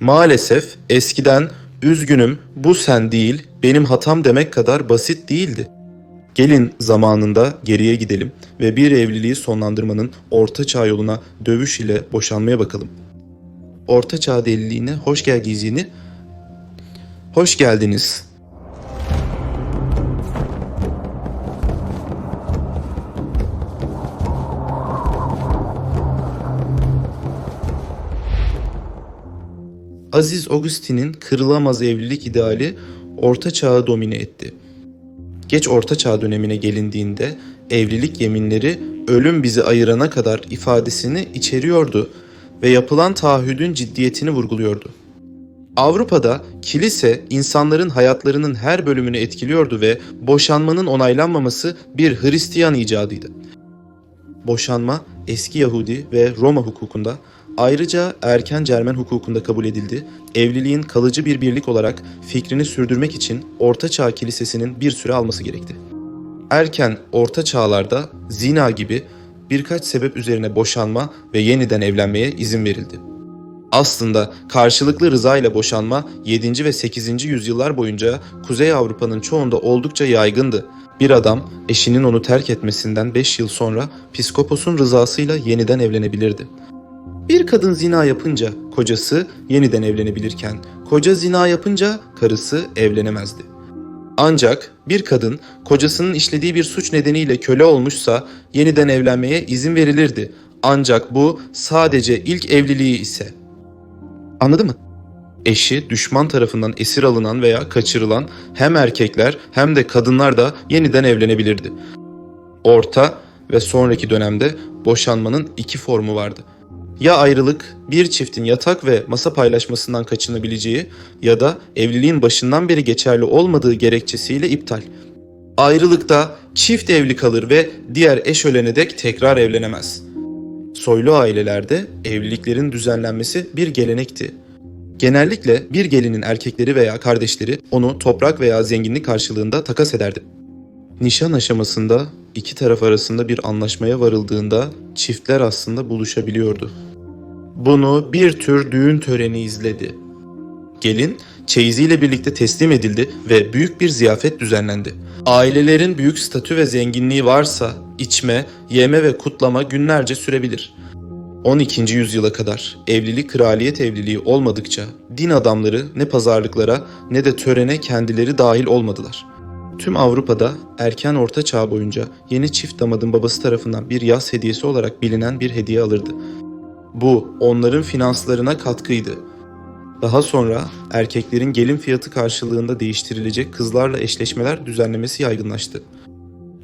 Maalesef eskiden üzgünüm bu sen değil benim hatam demek kadar basit değildi. Gelin zamanında geriye gidelim ve bir evliliği sonlandırmanın orta çağ yoluna dövüş ile boşanmaya bakalım. Orta çağ deliliğine hoş geldiniz yeni. Hoş geldiniz. Aziz Augustin'in kırılamaz evlilik ideali Orta Çağ'ı domine etti. Geç Orta Çağ dönemine gelindiğinde evlilik yeminleri ölüm bizi ayırana kadar ifadesini içeriyordu ve yapılan taahhüdün ciddiyetini vurguluyordu. Avrupa'da kilise insanların hayatlarının her bölümünü etkiliyordu ve boşanmanın onaylanmaması bir Hristiyan icadıydı. Boşanma eski Yahudi ve Roma hukukunda ayrıca erken Cermen hukukunda kabul edildi. Evliliğin kalıcı bir birlik olarak fikrini sürdürmek için Orta Çağ Kilisesi'nin bir süre alması gerekti. Erken Orta Çağlarda zina gibi birkaç sebep üzerine boşanma ve yeniden evlenmeye izin verildi. Aslında karşılıklı rıza ile boşanma 7. ve 8. yüzyıllar boyunca Kuzey Avrupa'nın çoğunda oldukça yaygındı. Bir adam eşinin onu terk etmesinden 5 yıl sonra piskoposun rızasıyla yeniden evlenebilirdi. Bir kadın zina yapınca kocası yeniden evlenebilirken koca zina yapınca karısı evlenemezdi. Ancak bir kadın kocasının işlediği bir suç nedeniyle köle olmuşsa yeniden evlenmeye izin verilirdi. Ancak bu sadece ilk evliliği ise. Anladı mı? Eşi düşman tarafından esir alınan veya kaçırılan hem erkekler hem de kadınlar da yeniden evlenebilirdi. Orta ve sonraki dönemde boşanmanın iki formu vardı. Ya ayrılık bir çiftin yatak ve masa paylaşmasından kaçınabileceği ya da evliliğin başından beri geçerli olmadığı gerekçesiyle iptal. Ayrılıkta çift evli kalır ve diğer eş ölene dek tekrar evlenemez. Soylu ailelerde evliliklerin düzenlenmesi bir gelenekti. Genellikle bir gelinin erkekleri veya kardeşleri onu toprak veya zenginlik karşılığında takas ederdi. Nişan aşamasında iki taraf arasında bir anlaşmaya varıldığında çiftler aslında buluşabiliyordu. Bunu bir tür düğün töreni izledi. Gelin çeyiziyle birlikte teslim edildi ve büyük bir ziyafet düzenlendi. Ailelerin büyük statü ve zenginliği varsa içme, yeme ve kutlama günlerce sürebilir. 12. yüzyıla kadar evlilik kraliyet evliliği olmadıkça din adamları ne pazarlıklara ne de törene kendileri dahil olmadılar. Tüm Avrupa'da erken orta çağ boyunca yeni çift damadın babası tarafından bir yaz hediyesi olarak bilinen bir hediye alırdı. Bu onların finanslarına katkıydı. Daha sonra erkeklerin gelin fiyatı karşılığında değiştirilecek kızlarla eşleşmeler düzenlemesi yaygınlaştı.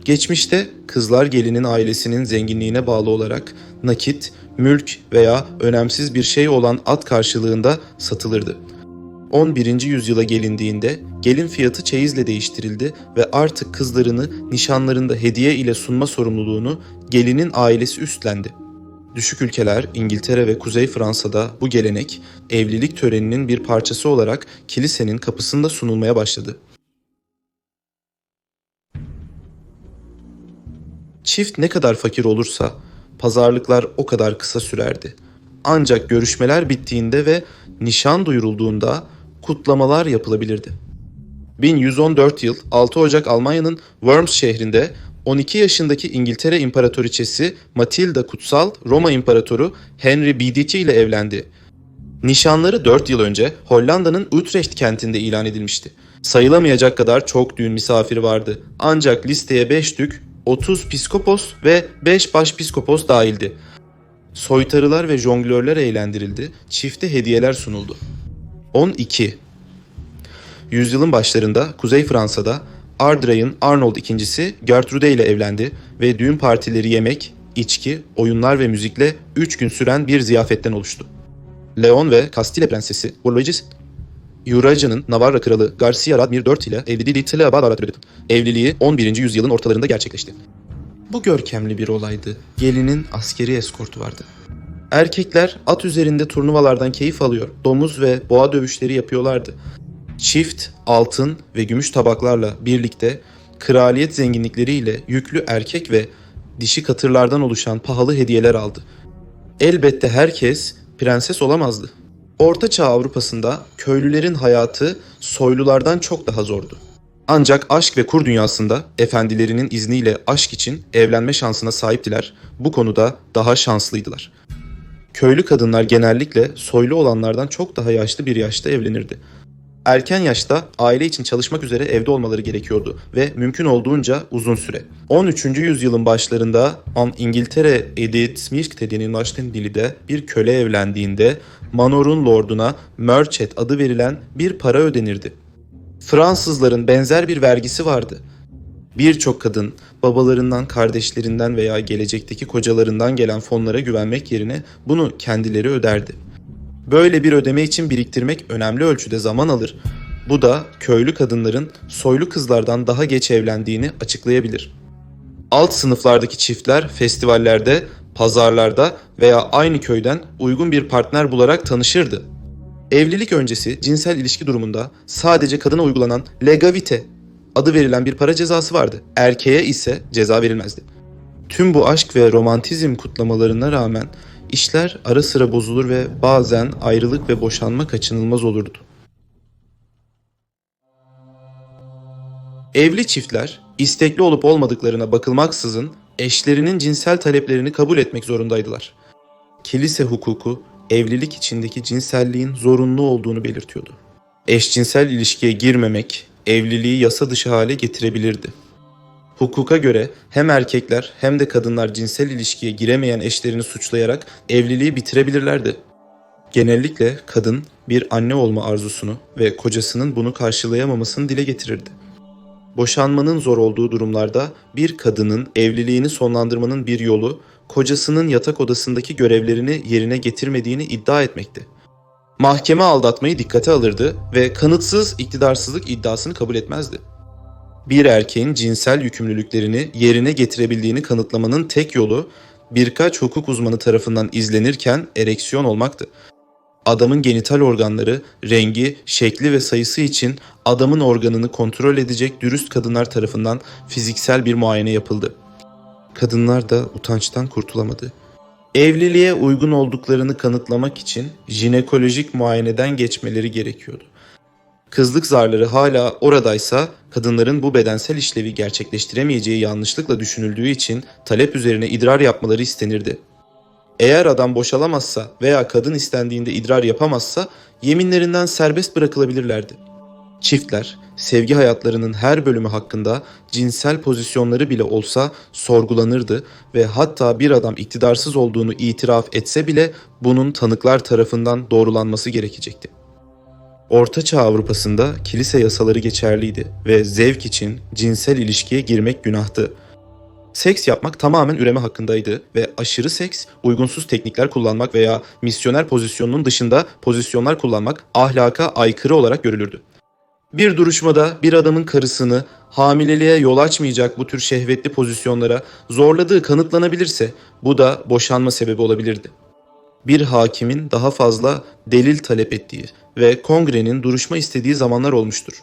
Geçmişte kızlar gelinin ailesinin zenginliğine bağlı olarak nakit, mülk veya önemsiz bir şey olan at karşılığında satılırdı. 11. yüzyıla gelindiğinde gelin fiyatı çeyizle değiştirildi ve artık kızlarını nişanlarında hediye ile sunma sorumluluğunu gelinin ailesi üstlendi. Düşük ülkeler İngiltere ve Kuzey Fransa'da bu gelenek evlilik töreninin bir parçası olarak kilisenin kapısında sunulmaya başladı. Çift ne kadar fakir olursa pazarlıklar o kadar kısa sürerdi. Ancak görüşmeler bittiğinde ve nişan duyurulduğunda kutlamalar yapılabilirdi. 1114 yıl 6 Ocak Almanya'nın Worms şehrinde 12 yaşındaki İngiltere İmparatoriçesi Matilda Kutsal Roma İmparatoru Henry Bidici ile evlendi. Nişanları 4 yıl önce Hollanda'nın Utrecht kentinde ilan edilmişti. Sayılamayacak kadar çok düğün misafiri vardı. Ancak listeye 5 dük, 30 piskopos ve 5 başpiskopos dahildi. Soytarılar ve jonglörler eğlendirildi, çifte hediyeler sunuldu. 12. Yüzyılın başlarında Kuzey Fransa'da Ardray'ın Arnold ikincisi Gertrude ile evlendi ve düğün partileri yemek, içki, oyunlar ve müzikle 3 gün süren bir ziyafetten oluştu. Leon ve Castile prensesi Borlogis Eurasia'nın Navarra kralı Garcia Radmir IV ile evliliği Tlea Bağdarat'ı Evliliği 11. yüzyılın ortalarında gerçekleşti. Bu görkemli bir olaydı. Gelinin askeri eskortu vardı. Erkekler at üzerinde turnuvalardan keyif alıyor, domuz ve boğa dövüşleri yapıyorlardı. Çift, altın ve gümüş tabaklarla birlikte kraliyet zenginlikleriyle yüklü erkek ve dişi katırlardan oluşan pahalı hediyeler aldı. Elbette herkes prenses olamazdı. Orta Çağ Avrupa'sında köylülerin hayatı soylulardan çok daha zordu. Ancak aşk ve kur dünyasında efendilerinin izniyle aşk için evlenme şansına sahiptiler. Bu konuda daha şanslıydılar. Köylü kadınlar genellikle soylu olanlardan çok daha yaşlı bir yaşta evlenirdi. Erken yaşta aile için çalışmak üzere evde olmaları gerekiyordu ve mümkün olduğunca uzun süre. 13. yüzyılın başlarında An İngiltere Edith Smith denilen dilide bir köle evlendiğinde Manor'un lorduna Merchet adı verilen bir para ödenirdi. Fransızların benzer bir vergisi vardı. Birçok kadın babalarından, kardeşlerinden veya gelecekteki kocalarından gelen fonlara güvenmek yerine bunu kendileri öderdi. Böyle bir ödeme için biriktirmek önemli ölçüde zaman alır. Bu da köylü kadınların soylu kızlardan daha geç evlendiğini açıklayabilir. Alt sınıflardaki çiftler festivallerde, pazarlarda veya aynı köyden uygun bir partner bularak tanışırdı. Evlilik öncesi cinsel ilişki durumunda sadece kadına uygulanan legavite adı verilen bir para cezası vardı. Erkeğe ise ceza verilmezdi. Tüm bu aşk ve romantizm kutlamalarına rağmen işler ara sıra bozulur ve bazen ayrılık ve boşanma kaçınılmaz olurdu. Evli çiftler istekli olup olmadıklarına bakılmaksızın eşlerinin cinsel taleplerini kabul etmek zorundaydılar. Kilise hukuku evlilik içindeki cinselliğin zorunlu olduğunu belirtiyordu. Eşcinsel ilişkiye girmemek evliliği yasa dışı hale getirebilirdi. Hukuka göre hem erkekler hem de kadınlar cinsel ilişkiye giremeyen eşlerini suçlayarak evliliği bitirebilirlerdi. Genellikle kadın bir anne olma arzusunu ve kocasının bunu karşılayamamasını dile getirirdi. Boşanmanın zor olduğu durumlarda bir kadının evliliğini sonlandırmanın bir yolu kocasının yatak odasındaki görevlerini yerine getirmediğini iddia etmekti. Mahkeme aldatmayı dikkate alırdı ve kanıtsız iktidarsızlık iddiasını kabul etmezdi. Bir erkeğin cinsel yükümlülüklerini yerine getirebildiğini kanıtlamanın tek yolu birkaç hukuk uzmanı tarafından izlenirken ereksiyon olmaktı. Adamın genital organları, rengi, şekli ve sayısı için adamın organını kontrol edecek dürüst kadınlar tarafından fiziksel bir muayene yapıldı. Kadınlar da utançtan kurtulamadı. Evliliğe uygun olduklarını kanıtlamak için jinekolojik muayeneden geçmeleri gerekiyordu. Kızlık zarları hala oradaysa kadınların bu bedensel işlevi gerçekleştiremeyeceği yanlışlıkla düşünüldüğü için talep üzerine idrar yapmaları istenirdi. Eğer adam boşalamazsa veya kadın istendiğinde idrar yapamazsa yeminlerinden serbest bırakılabilirlerdi. Çiftler sevgi hayatlarının her bölümü hakkında cinsel pozisyonları bile olsa sorgulanırdı ve hatta bir adam iktidarsız olduğunu itiraf etse bile bunun tanıklar tarafından doğrulanması gerekecekti. Orta Çağ Avrupa'sında kilise yasaları geçerliydi ve zevk için cinsel ilişkiye girmek günahtı. Seks yapmak tamamen üreme hakkındaydı ve aşırı seks, uygunsuz teknikler kullanmak veya misyoner pozisyonunun dışında pozisyonlar kullanmak ahlaka aykırı olarak görülürdü. Bir duruşmada bir adamın karısını hamileliğe yol açmayacak bu tür şehvetli pozisyonlara zorladığı kanıtlanabilirse bu da boşanma sebebi olabilirdi. Bir hakimin daha fazla delil talep ettiği ve kongrenin duruşma istediği zamanlar olmuştur.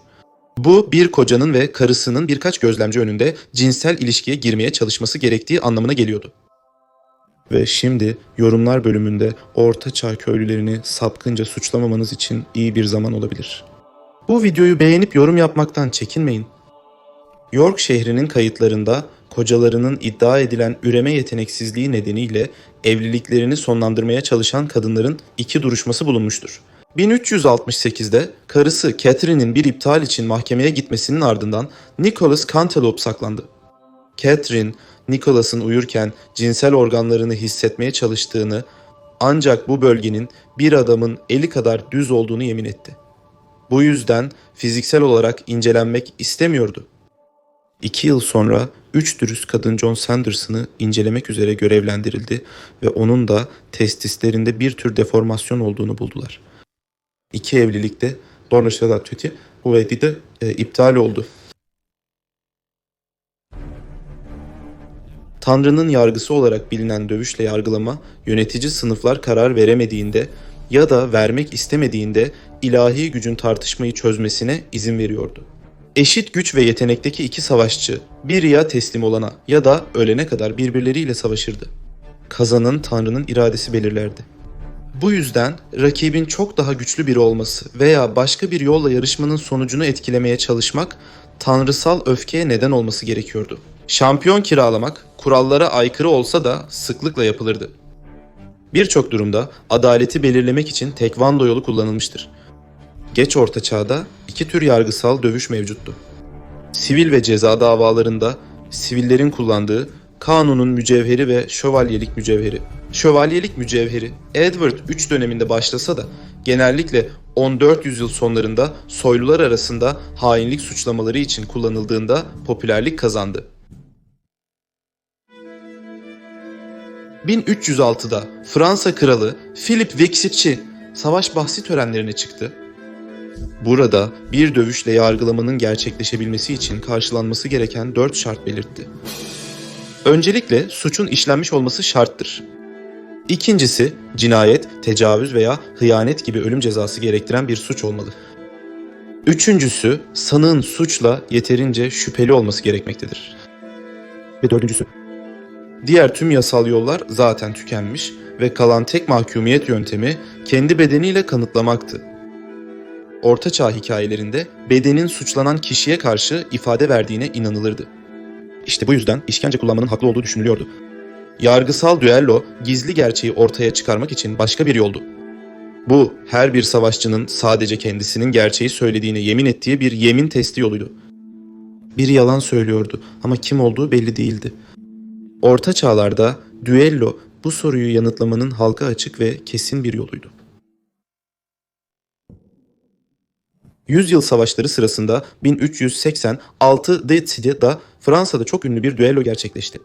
Bu bir kocanın ve karısının birkaç gözlemci önünde cinsel ilişkiye girmeye çalışması gerektiği anlamına geliyordu. Ve şimdi yorumlar bölümünde Orta Çağ köylülerini sapkınca suçlamamanız için iyi bir zaman olabilir. Bu videoyu beğenip yorum yapmaktan çekinmeyin. York şehrinin kayıtlarında kocalarının iddia edilen üreme yeteneksizliği nedeniyle evliliklerini sonlandırmaya çalışan kadınların iki duruşması bulunmuştur. 1368'de karısı Catherine'in bir iptal için mahkemeye gitmesinin ardından Nicholas Cantelope saklandı. Catherine, Nicholas'ın uyurken cinsel organlarını hissetmeye çalıştığını ancak bu bölgenin bir adamın eli kadar düz olduğunu yemin etti. Bu yüzden fiziksel olarak incelenmek istemiyordu. İki yıl sonra üç dürüst kadın John Sanderson'ı incelemek üzere görevlendirildi ve onun da testislerinde bir tür deformasyon olduğunu buldular. İki evlilikte Donnerstag Töti bu de e, iptal oldu. Tanrı'nın yargısı olarak bilinen dövüşle yargılama, yönetici sınıflar karar veremediğinde ya da vermek istemediğinde ilahi gücün tartışmayı çözmesine izin veriyordu. Eşit güç ve yetenekteki iki savaşçı bir ya teslim olana ya da ölene kadar birbirleriyle savaşırdı. Kazanan Tanrı'nın iradesi belirlerdi. Bu yüzden rakibin çok daha güçlü biri olması veya başka bir yolla yarışmanın sonucunu etkilemeye çalışmak tanrısal öfkeye neden olması gerekiyordu. Şampiyon kiralamak kurallara aykırı olsa da sıklıkla yapılırdı. Birçok durumda adaleti belirlemek için tekvando yolu kullanılmıştır. Geç orta çağda iki tür yargısal dövüş mevcuttu. Sivil ve ceza davalarında sivillerin kullandığı kanunun mücevheri ve şövalyelik mücevheri. Şövalyelik mücevheri Edward III döneminde başlasa da genellikle 14 yüzyıl sonlarında soylular arasında hainlik suçlamaları için kullanıldığında popülerlik kazandı. 1306'da Fransa kralı Philip Vexitçi savaş bahsi törenlerine çıktı. Burada bir dövüşle yargılamanın gerçekleşebilmesi için karşılanması gereken dört şart belirtti. Öncelikle suçun işlenmiş olması şarttır. İkincisi cinayet, tecavüz veya hıyanet gibi ölüm cezası gerektiren bir suç olmalı. Üçüncüsü sanığın suçla yeterince şüpheli olması gerekmektedir. Ve dördüncüsü Diğer tüm yasal yollar zaten tükenmiş ve kalan tek mahkumiyet yöntemi kendi bedeniyle kanıtlamaktı. Orta Çağ hikayelerinde bedenin suçlanan kişiye karşı ifade verdiğine inanılırdı. İşte bu yüzden işkence kullanmanın haklı olduğu düşünülüyordu. Yargısal düello gizli gerçeği ortaya çıkarmak için başka bir yoldu. Bu her bir savaşçının sadece kendisinin gerçeği söylediğine yemin ettiği bir yemin testi yoluydu. Biri yalan söylüyordu ama kim olduğu belli değildi. Orta çağlarda düello bu soruyu yanıtlamanın halka açık ve kesin bir yoluydu. Yüzyıl savaşları sırasında 1386'da Fransa'da çok ünlü bir düello gerçekleşti.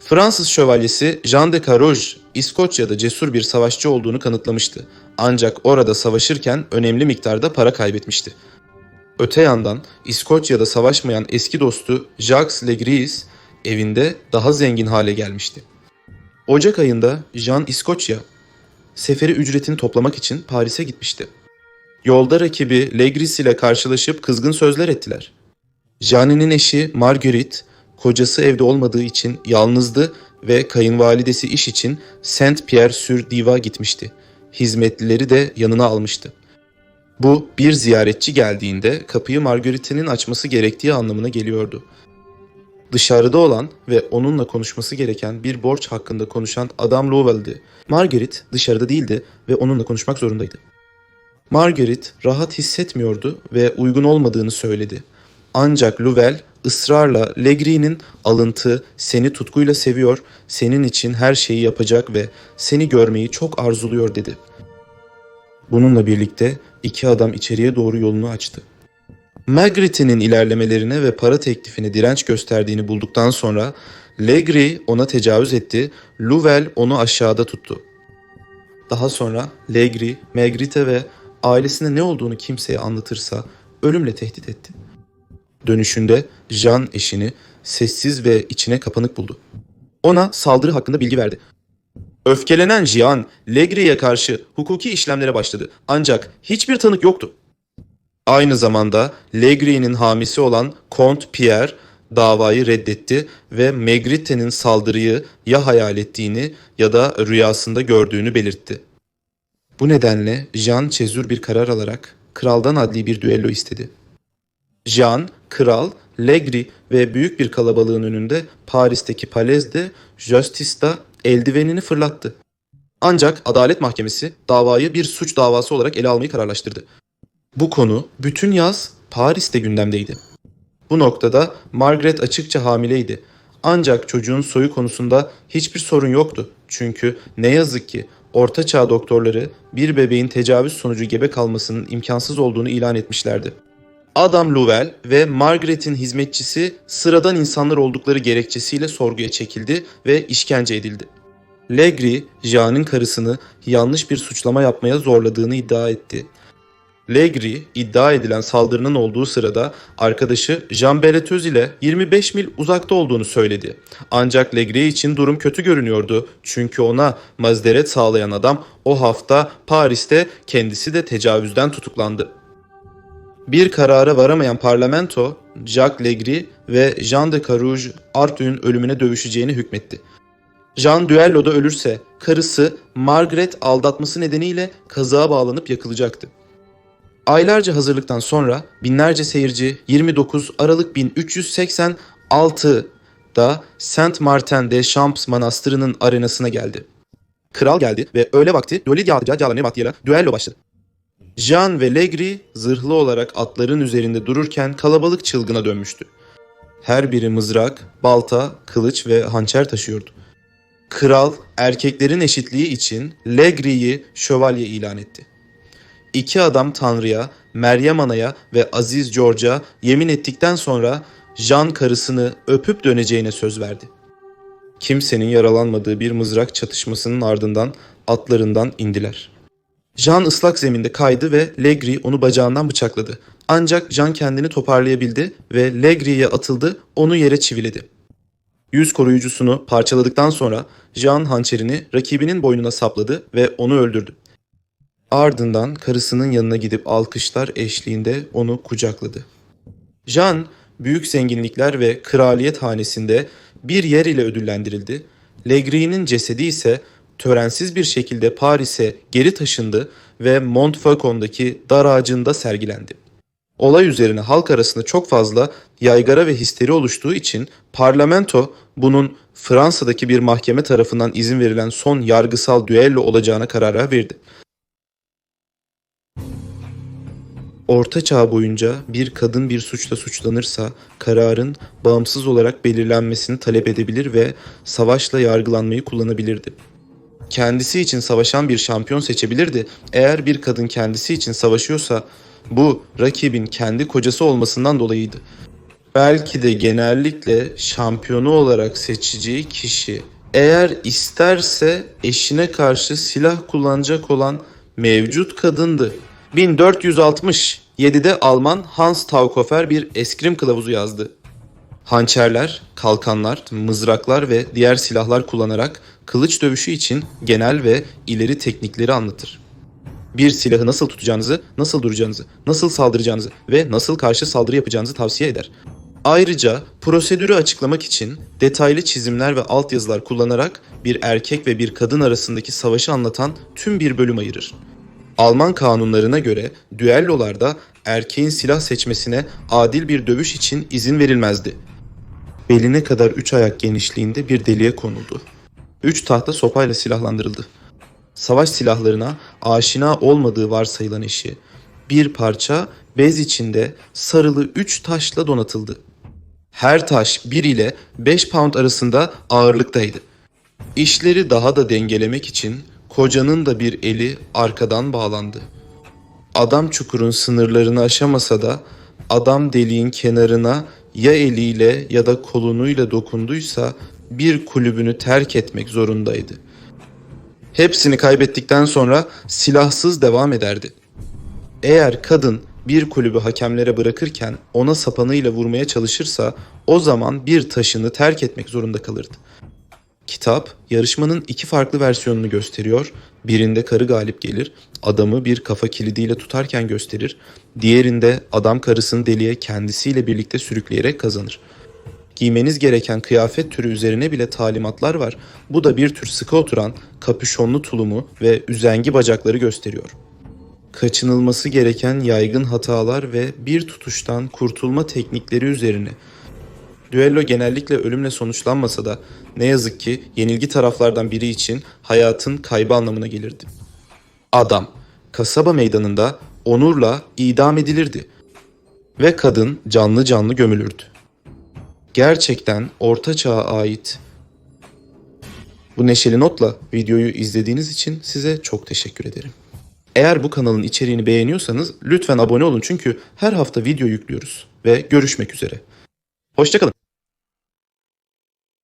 Fransız şövalyesi Jean de Carouge, İskoçya'da cesur bir savaşçı olduğunu kanıtlamıştı. Ancak orada savaşırken önemli miktarda para kaybetmişti. Öte yandan İskoçya'da savaşmayan eski dostu Jacques Legris evinde daha zengin hale gelmişti. Ocak ayında Jean İskoçya, seferi ücretini toplamak için Paris'e gitmişti. Yolda rakibi Legris ile karşılaşıp kızgın sözler ettiler. Jeanne'nin eşi Marguerite, kocası evde olmadığı için yalnızdı ve kayınvalidesi iş için Saint Pierre sur Diva gitmişti. Hizmetlileri de yanına almıştı. Bu bir ziyaretçi geldiğinde kapıyı Marguerite'nin açması gerektiği anlamına geliyordu. Dışarıda olan ve onunla konuşması gereken bir borç hakkında konuşan adam Lowell'di. Margaret dışarıda değildi ve onunla konuşmak zorundaydı. Margaret rahat hissetmiyordu ve uygun olmadığını söyledi. Ancak Louvel ısrarla Legree'nin alıntı, seni tutkuyla seviyor, senin için her şeyi yapacak ve seni görmeyi çok arzuluyor dedi. Bununla birlikte iki adam içeriye doğru yolunu açtı. Margaret'in ilerlemelerine ve para teklifine direnç gösterdiğini bulduktan sonra Legree ona tecavüz etti, Louvel onu aşağıda tuttu. Daha sonra Legree, Margaret'e ve ailesine ne olduğunu kimseye anlatırsa ölümle tehdit etti. Dönüşünde Jean eşini sessiz ve içine kapanık buldu. Ona saldırı hakkında bilgi verdi. Öfkelenen Jean, Legree'ye karşı hukuki işlemlere başladı. Ancak hiçbir tanık yoktu. Aynı zamanda Legree'nin hamisi olan Kont Pierre davayı reddetti ve Magrite'nin saldırıyı ya hayal ettiğini ya da rüyasında gördüğünü belirtti. Bu nedenle Jean cezur bir karar alarak kraldan adli bir düello istedi. Jean, kral, Legri ve büyük bir kalabalığın önünde Paris'teki Palais de Justice'da eldivenini fırlattı. Ancak Adalet Mahkemesi davayı bir suç davası olarak ele almayı kararlaştırdı. Bu konu bütün yaz Paris'te gündemdeydi. Bu noktada Margaret açıkça hamileydi. Ancak çocuğun soyu konusunda hiçbir sorun yoktu. Çünkü ne yazık ki Orta Çağ doktorları bir bebeğin tecavüz sonucu gebe kalmasının imkansız olduğunu ilan etmişlerdi. Adam Louvel ve Margaret'in hizmetçisi sıradan insanlar oldukları gerekçesiyle sorguya çekildi ve işkence edildi. Legri, Jean'ın karısını yanlış bir suçlama yapmaya zorladığını iddia etti. Legri iddia edilen saldırının olduğu sırada arkadaşı Jean Berretöz ile 25 mil uzakta olduğunu söyledi. Ancak Legri için durum kötü görünüyordu çünkü ona mazeret sağlayan adam o hafta Paris'te kendisi de tecavüzden tutuklandı. Bir karara varamayan parlamento Jacques Legri ve Jean de Carouge Arthur'un ölümüne dövüşeceğini hükmetti. Jean düelloda ölürse karısı Margaret aldatması nedeniyle kazığa bağlanıp yakılacaktı. Aylarca hazırlıktan sonra binlerce seyirci 29 Aralık 1386'da Saint Martin de Champs Manastırı'nın arenasına geldi. Kral geldi ve öğle vakti Lolidya Cacalarına Batya'yla düello başladı. Jean ve Legri zırhlı olarak atların üzerinde dururken kalabalık çılgına dönmüştü. Her biri mızrak, balta, kılıç ve hançer taşıyordu. Kral erkeklerin eşitliği için Legri'yi şövalye ilan etti. İki adam Tanrı'ya, Meryem Ana'ya ve Aziz George'a yemin ettikten sonra Jean karısını öpüp döneceğine söz verdi. Kimsenin yaralanmadığı bir mızrak çatışmasının ardından atlarından indiler. Jean ıslak zeminde kaydı ve Legri onu bacağından bıçakladı. Ancak Jean kendini toparlayabildi ve Legri'ye atıldı, onu yere çiviledi. Yüz koruyucusunu parçaladıktan sonra Jean hançerini rakibinin boynuna sapladı ve onu öldürdü. Ardından karısının yanına gidip alkışlar eşliğinde onu kucakladı. Jean, büyük zenginlikler ve kraliyet hanesinde bir yer ile ödüllendirildi. Legri'nin cesedi ise törensiz bir şekilde Paris'e geri taşındı ve Montfaucon'daki dar ağacında sergilendi. Olay üzerine halk arasında çok fazla yaygara ve histeri oluştuğu için parlamento bunun Fransa'daki bir mahkeme tarafından izin verilen son yargısal düello olacağına karar verdi. Orta çağ boyunca bir kadın bir suçla suçlanırsa kararın bağımsız olarak belirlenmesini talep edebilir ve savaşla yargılanmayı kullanabilirdi. Kendisi için savaşan bir şampiyon seçebilirdi. Eğer bir kadın kendisi için savaşıyorsa bu rakibin kendi kocası olmasından dolayıydı. Belki de genellikle şampiyonu olarak seçeceği kişi eğer isterse eşine karşı silah kullanacak olan mevcut kadındı. 1467'de Alman Hans Taukofer bir eskrim kılavuzu yazdı. Hançerler, kalkanlar, mızraklar ve diğer silahlar kullanarak kılıç dövüşü için genel ve ileri teknikleri anlatır. Bir silahı nasıl tutacağınızı, nasıl duracağınızı, nasıl saldıracağınızı ve nasıl karşı saldırı yapacağınızı tavsiye eder. Ayrıca prosedürü açıklamak için detaylı çizimler ve altyazılar kullanarak bir erkek ve bir kadın arasındaki savaşı anlatan tüm bir bölüm ayırır. Alman kanunlarına göre düellolarda erkeğin silah seçmesine adil bir dövüş için izin verilmezdi. Beline kadar üç ayak genişliğinde bir deliğe konuldu. Üç tahta sopayla silahlandırıldı. Savaş silahlarına aşina olmadığı varsayılan eşi bir parça bez içinde sarılı üç taşla donatıldı. Her taş 1 ile 5 pound arasında ağırlıktaydı. İşleri daha da dengelemek için kocanın da bir eli arkadan bağlandı. Adam çukurun sınırlarını aşamasa da adam deliğin kenarına ya eliyle ya da kolunuyla dokunduysa bir kulübünü terk etmek zorundaydı. Hepsini kaybettikten sonra silahsız devam ederdi. Eğer kadın bir kulübü hakemlere bırakırken ona sapanıyla vurmaya çalışırsa o zaman bir taşını terk etmek zorunda kalırdı. Kitap yarışmanın iki farklı versiyonunu gösteriyor. Birinde karı galip gelir, adamı bir kafa kilidiyle tutarken gösterir. Diğerinde adam karısını deliğe kendisiyle birlikte sürükleyerek kazanır. Giymeniz gereken kıyafet türü üzerine bile talimatlar var. Bu da bir tür sıkı oturan, kapüşonlu tulumu ve üzengi bacakları gösteriyor. Kaçınılması gereken yaygın hatalar ve bir tutuştan kurtulma teknikleri üzerine Düello genellikle ölümle sonuçlanmasa da ne yazık ki yenilgi taraflardan biri için hayatın kaybı anlamına gelirdi. Adam kasaba meydanında onurla idam edilirdi ve kadın canlı canlı gömülürdü. Gerçekten orta çağa ait bu neşeli notla videoyu izlediğiniz için size çok teşekkür ederim. Eğer bu kanalın içeriğini beğeniyorsanız lütfen abone olun çünkü her hafta video yüklüyoruz ve görüşmek üzere. Hoşçakalın.